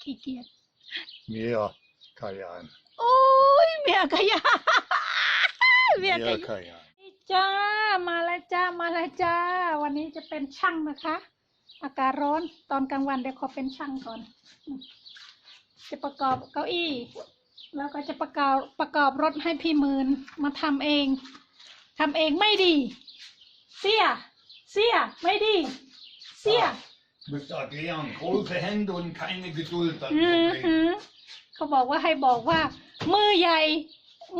ขี้เกียจ Mer kajan. โอ้ยเมียกะยาเมียกะ Mer ยา kajan. จ้ามาแล้วจ้ามาแล้วจ้า วันนี้จะเป็นช่างนะคะ อากาศร้อนตอนกลางวันเดี๋ยวขอเป็นช่างก่อนอืมจะประกอบเก้าอี้ แล้วก็จะประกอบประกอบรถให้พี่หมืนมาทำเองทำเองไม่ดี เสีย เสียไม่ดี เสีย Musst erklären, große Hände und keine Geduld. Dann อือ Problem. หือเขาบอกว่าให้บอกว่า มือใหญ่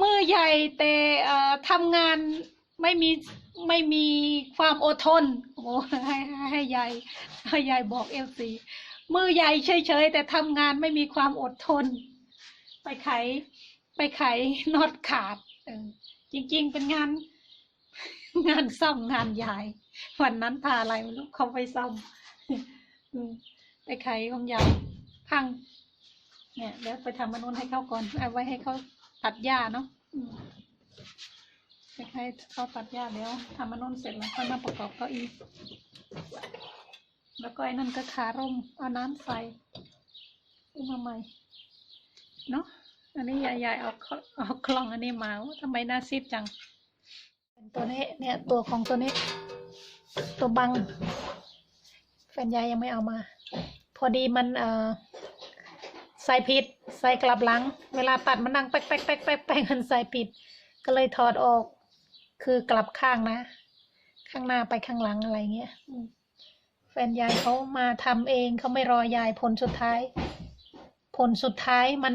มือใหญ่แต่เอ่อทำงานไม่มีไม่มีความอดทนโอ้ให้ให้ให้ยายให้ยายบอกเอลซีมือใหญ่เฉยๆแต่ทำงานไม่มีความอดทน ไปไข ไปไขน็อตขาดเออจริงๆเป็นงาน งานซ่อมงานใหญ่วันนั้นพาอะไรไม่รู้เขาไปซ่อมอืม ไปไขของยายพัง เนี่ยเดี๋ยวไปทำมันนู้นให้เขาก่อนเอาไว้ให้เขาตัดหญ้าเนาะไปให้เขาตัดหญ้าเดี๋ยวทำมันนู้นเสร็จแล้วค่อยมาประกอบเก้าอี้แล้วก็ไอ้นั่นก็ขาร่มเอาน้ำใส่ขึ้นมาใหม่เนาะอันนี้ยายๆเอาเข้าเอากล่องอันนี้มาว่าทำไมหน่าซีดจังตัวนี้เนี่ยตัวของตัวนี้ ตัวบัง แฟนยายยังไม่เอามา พอดีมันเอ่อใส่ผิด ใส่กลับหลัง เวลาตัดมันนั่งแป๊กแป๊กแป๊กแป๊กแป๊กมันใส่ผิด ก็เลยถอดออก คือกลับข้างนะ ข้างหน้าไปข้างหลังอะไรเงี้ยแฟนยายเขามาทำเองเขาไม่รอยายผลสุดท้าย ผลสุดท้ายมัน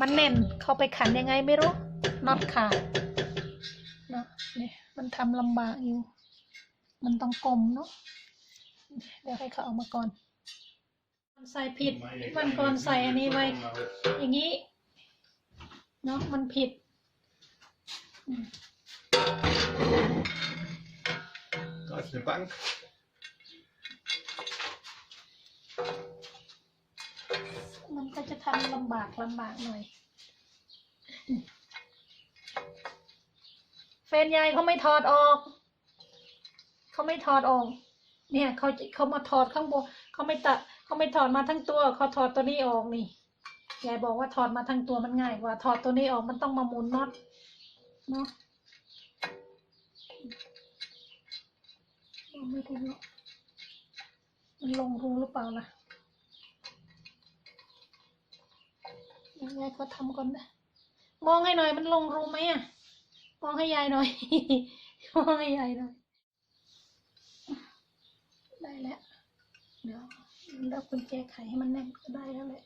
มันแน่นเขาไปขันยังไงไม่รู้น็อตขาดเนาะเนี่ยมันทำลำบากอยู่ มันต้องกลมเนาะเดี๋ยวให้เขาเอามาก่อน ใส่ผิดวันก่อนใส่อันนี้ไว้ อย่างนี้ เนาะมันผิดอืม Da ist eine Bank. มันก็จะทำลำบากลำบากหน่อยเฟนยายเขาไม่ถอดออก เขาไม่ถอดออก เนี่ยเขาเขามาถอดข้างบนเขาไม่ตัดเขาไม่ถอดมาทั้งตัวเขาถอดตัวนี้ออกนี่ยายบอกว่าถอดมาทั้งตัวมันง่ายกว่าถอดตัวนี้ออกมันต้องมาหมุนน็อตเนาะไม่รู้มันลงรูหรือเปล่าล่ะยายเขาทำก่อนนะมองให้หน่อยมันลงรูไหมอะ มองให้ยายหน่อย มองให้ยายหน่อย ได้แล้ว เดี๋ยวแล้วคุณแจไขให้มันแน่นก็ได้แล้วแหละ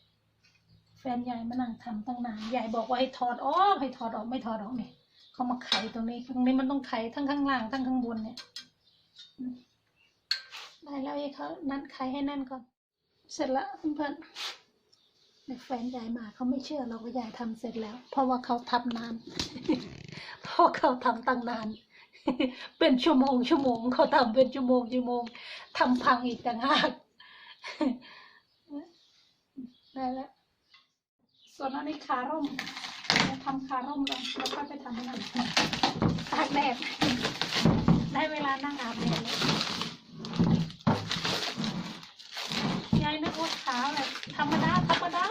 แฟนยายมานั่งทำตั้งนาน ยายบอกว่าให้ถอดออกให้ถอดออกไม่ถอดออกเนี่ยเขามาไขตรงนี้ ตรงนี้มันต้องไขทั้งข้างล่างทั้งข้างบนเนี่ย ได้แล้วยายเขานั้นไขให้แน่นก่อน เสร็จแล้วเพื่อนแต่แฟนยายมาเขาไม่เชื่อเราว่ายายทำเสร็จแล้ว เพราะว่าเขาทำนานเพราะเขาทำตั้งนาน เป็นชั่วโมงชั่วโมงเขาทำเป็นชั่วโมงชั่วโมงทำพังอีกต่างหากได้แล้วส่วนอันนี้ขาร่มเราทำขาร่มก่อนแล้วก็ไปทำนั่นตากแดดได้เวลานั่งอาบแดดยายนึกว่าขาวแบบธรรมดาธรรมดา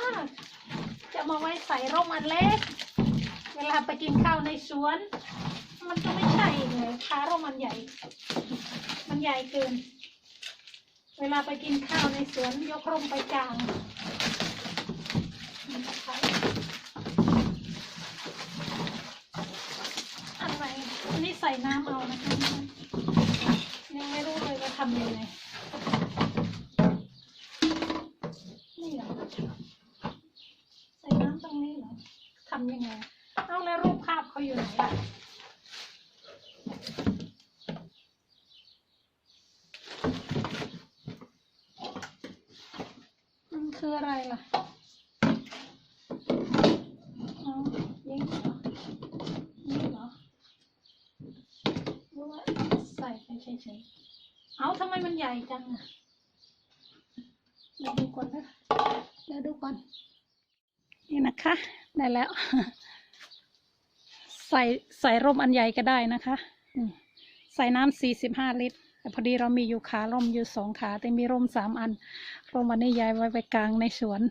จะมาไว้ใส่ร่มอันเล็ก เวลาไปกินข้าวในสวน มันก็ไม่ใช่ เลยขาร่มมันใหญ่ มันใหญ่เกิน เวลาไปกินข้าวในสวนยกร่มไปกลางมันจะใช้อะไรอันนี้ใส่น้ำเอานะคะยังไม่รู้เลยว่าทำยังไง นี่เหรอ ใส่น้ำตรงนี้เหรอ ทำยังไง เอาแล้วรูปภาพเขาอยู่ไหนล่ะ มัน คืออะไรล่ะอ๋อยิงเหรอนี่เหรอรือว่าใส่ไปเฉยๆเอาทำไมมันใหญ่จังอะเดี๋ยวดูก่อนนะเดี๋ยวดูก่อน นี่นะคะ ได้แล้ว ใส่ใส่ร่มอันใหญ่ก็ได้นะคะ ใส่น้ำสี่สิบห้าลิตร แต่พอดีเรามีอยู่ขาร่มอยู่สองขา แต่มีร่มสามอันร่มวันนี้ยายไว้ไปกลางในสวน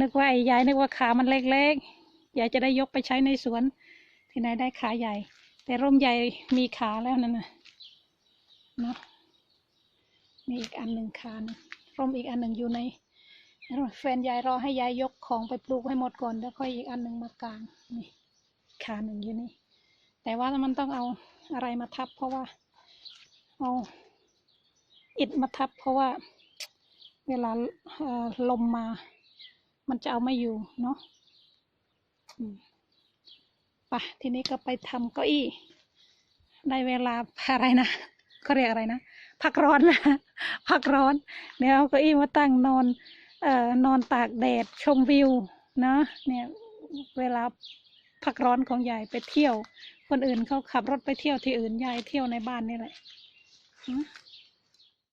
นึกว่าไอ้ยายนึกว่าขามันเล็กๆยายจะได้ยกไปใช้ในสวน ที่ไหนได้ขาใหญ่ แต่ร่มใหญ่มีขาแล้วนั่นนะเนาะมีอีกอันหนึ่งขานึ่งร่มอีกอันหนึ่งอยู่ในแฟนยายรอให้ยายยกของไปปลูกให้หมดก่อนแล้วค่อยอีกอันหนึ่งมากางนี่ขาหนึ่งอยู่นี่แต่ว่ามันต้องเอาอะไรมาทับเพราะว่า เอาอิฐมาทับเพราะว่าเวลาลมมา มันจะเอาไม่อยู่เนาะอืมไปทีนี้ก็ไปทำเก้าอี้ได้เวลาอะไรนะเขาเรียกอะไรนะ พักร้อนนะพักร้อนเดี๋ยเอาเก้าอี้มาตั้งนอนเอ่อนอนตากแดดชมวิวนะเนี่ยเวลาพักร้อนของยายไปเที่ยว คนอื่นเขาขับรถไปเที่ยวที่อื่นยายเที่ยวในบ้านนี่แหละ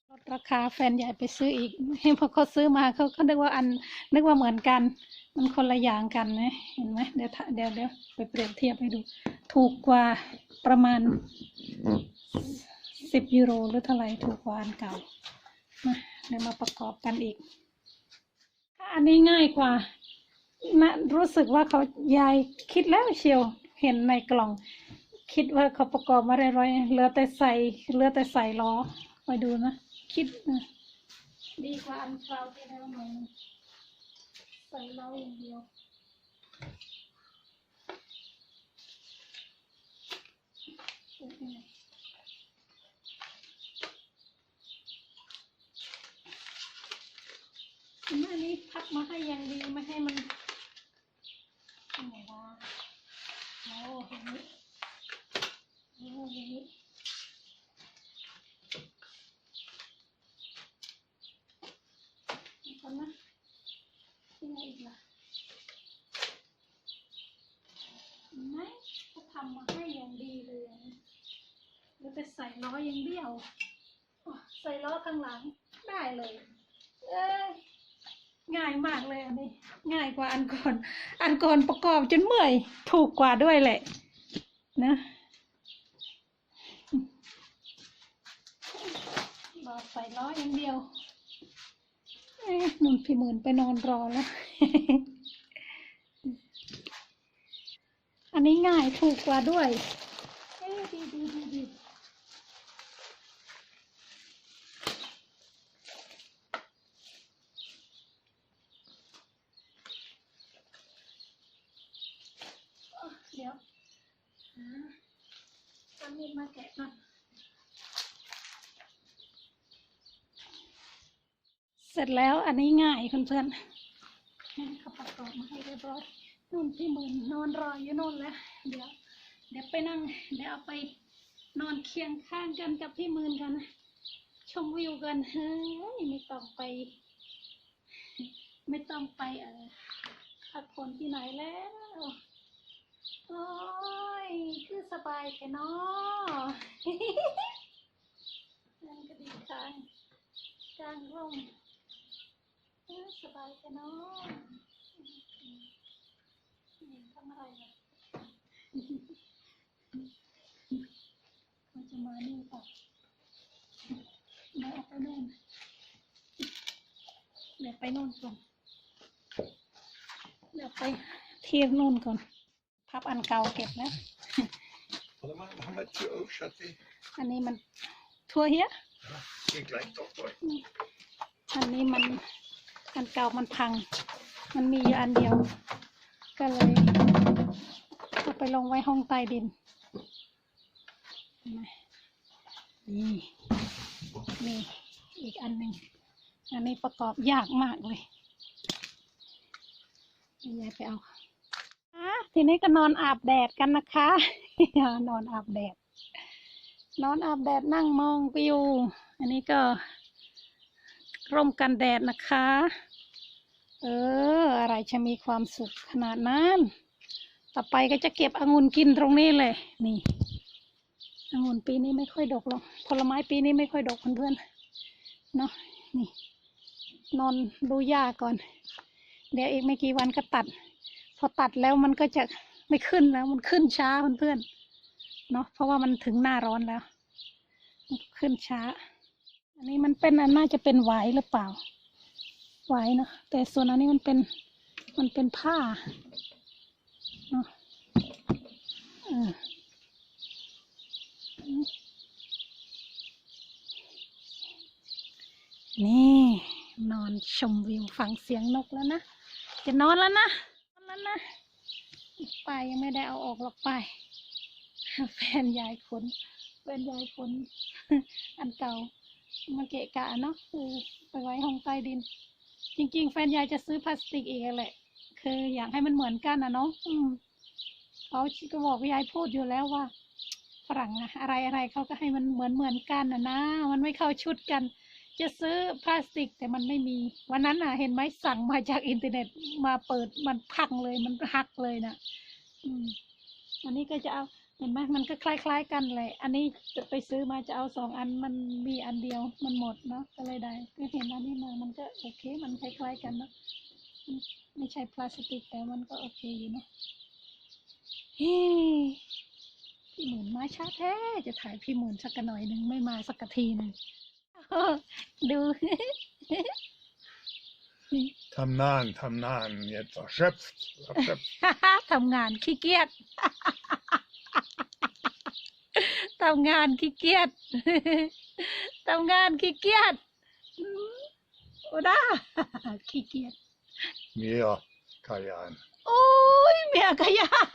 ลดราคาแฟนยายไปซื้ออีกพอเขาซื้อมาเขาเขานึกว่าอันนึกว่าเหมือนกัน มันคนละอย่างกันนะเห็นไหมเดี๋ยวเดี๋ยวเดี๋ยวไปเปรียบเทียบให้ดู ถูกกว่าประมาณสิบยูโรหรือเท่าไหร่ถูกกว่าอันเก่ามาเดี๋ยวมาประกอบกันอีกอันนี้ง่ายกว่านะรู้สึกว่าเขายายคิดแล้วเชียวเห็นในกล่อง คิดว่าเขาประกอบมาเรียบร้อยเหลือแต่ใส่เหลือแต่ใส่ล้อไปดูนะ คิดนะดีกว่าอันคราวที่แล้วหน่อยนึงใส่ล้ออย่างเดียวเป็นยังไงอันนี้พับมาให้อย่างดีไม่ให้มันยังไงวะโอ้อย่างนี้โอ้อย่างนี้อีกคนนะยังไงอีกล่ะเห็นไหมเขาทำมาให้ อย่างดีเลยแล้วไปใส่ล้ออย่างเดียวใส่ล้อข้างหลังได้เลย เอ้ยง่ายมากเลยอันนี้ ง่ายกว่าอันก่อน อันก่อนประกอบจนเมื่อย ถูกกว่าด้วยแหละ นะรอใส่ล้ออย่างเดียวเอ๊ะนุ่นพี่หมื่นไปนอนรอแล้ว อันนี้ง่ายถูกกว่าด้วยเอ๊ะดีดีดีดีเดี๋ยวหาเอามีดมาแกะหน่อยเสร็จแล้วอันนี้ง่ายเพื่อนๆให้เขาประกอบมาให้เรียบร้อย นู่นพี่หมื่นนอนรออยู่นู่นแล้ว เดี๋ยว เดี๋ยวไปนั่ง เดี๋ยวเอาไปนอนเคียงข้างกันกับพี่หมื่นกัน ชมวิวกันเฮ้ยไม่ต้องไป ไม่ต้องไปเออพักผ่อนที่ไหนแล้วโอ้ยคือสบายแค่นอนั่นก็ดีค่ะกลางร่มสบายแค่นอ อะไรเนี่ยมันจะมานี่ป่ะไม่เอาไปนู่นเดี๋ยวไปนู่นก่อนเดี๋ยวไปเที่ยวนู่นก่อนพับอันเก่าเก็บแล้ว Allemaal met je oog, chaté. อันนี้มันทั่วเฮีย Kijk, lijkt toch mooi. อันนี้มันอันเก่ามันพัง มันมีอยู่อันเดียว ก็เลยเอา ไปลงไว้ห้องใต้ดินนี่นี่อีกอันหนึ่งอันนี้ประกอบยากมากเลยยายไปเอาอะทีนี้ก็นอนอาบแดดกันนะคะ นอนอาบแดด นอนอาบแดดนั่งมองวิวอันนี้ก็ร่มกันแดดนะคะ เออ อะไรจะมีความสุขขนาดนั้น ต่อไปก็จะเก็บองุ่นกินตรงนี้เลย นี่องุ่นปีนี้ไม่ค่อยดกหรอก ผลไม้ปีนี้ไม่ค่อยดกเพื่อนๆ เนาะนี่ นอนดูหญ้าก่อน เดี๋ยวอีกไม่กี่วันก็ตัด พอตัดแล้วมันก็จะไม่ขึ้นแล้ว มันขึ้นช้าเพื่อนๆ เนาะ เพราะว่ามันถึงหน้าร้อนแล้ว ขึ้นช้า อันนี้มันเป็นอันน่าจะเป็นไหวหรือเปล่า ไหวเนอะแต่ส่วนอันนี้มันเป็น มันเป็นผ้า นี่ นอนชมวิวฟังเสียงนกแล้วนะ จะนอนแล้วนะนอนแล้วนะไปยังไม่ได้เอาออกหรอกไป แฟนยายขนแฟนยายขนอันเก่ามาเกะกะเนาะคือไปไว้ห้องใต้ดิน จริง ๆ แฟนยายจะซื้อพลาสติกอีกแหละ คืออยากให้มันเหมือนกันนะเนาะเขาก็บอกยายพูดอยู่แล้วว่าฝรั่งอะอะไรอะไรเขาก็ให้มันเหมือนเหมือนกันนะนะ มันไม่เข้าชุดกัน จะซื้อพลาสติกแต่มันไม่มี วันนั้นน่ะ เห็นไหมสั่งมาจากอินเทอร์เน็ตมาเปิดมันพังเลยมันหักเลยนะอืมอันนี้ก็จะเอาเห็นไหมมันก็คล้าย ๆ กันเลย อันนี้จะไปซื้อมาจะเอาสองอันมันมีอันเดียวมันหมดเนาะก็เลยได้ก็เห็นอันนี้มามันก็โอเค มันคล้ายๆกันเนาะ ไม่ใช่พลาสติกแต่มันก็โอเคอยู่เนาะเฮ้พี่หมุนมาช้าแท้จะถ่ายพี่หมุนสักกะหน่อยหนึ่งไม่มาสักกะทีหนึ่งดูทำนานทำนาน jetzt erschöpft, erschöpft. ทำงานขี้เกียจทำงานขี้เกียจทำงานขี้เกียจอืมโอ้ด้าขี้เกียจ Mehr Kajan. โอ้ยเมียขยัน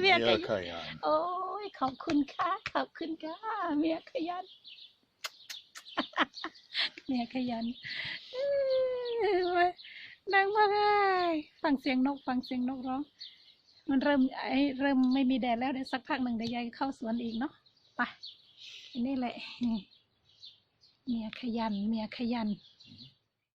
เมียข Mehr ยัน Kajan. โอ้ยขอบคุณค่ะ ขอบคุณค่ะเมียขยันเมียขยันเอ้ยดังมากเลยฟังเสียงนก ฟังเสียงนกร้อง มันเริ่มไอ้เริ่มไม่มีแดดแล้วเดี๋ยวสักพักหนึ่งเดี๋ยวยายเข้าสวนอีกเนาะไปอันนี่แหละเมียขยันเมียขยัน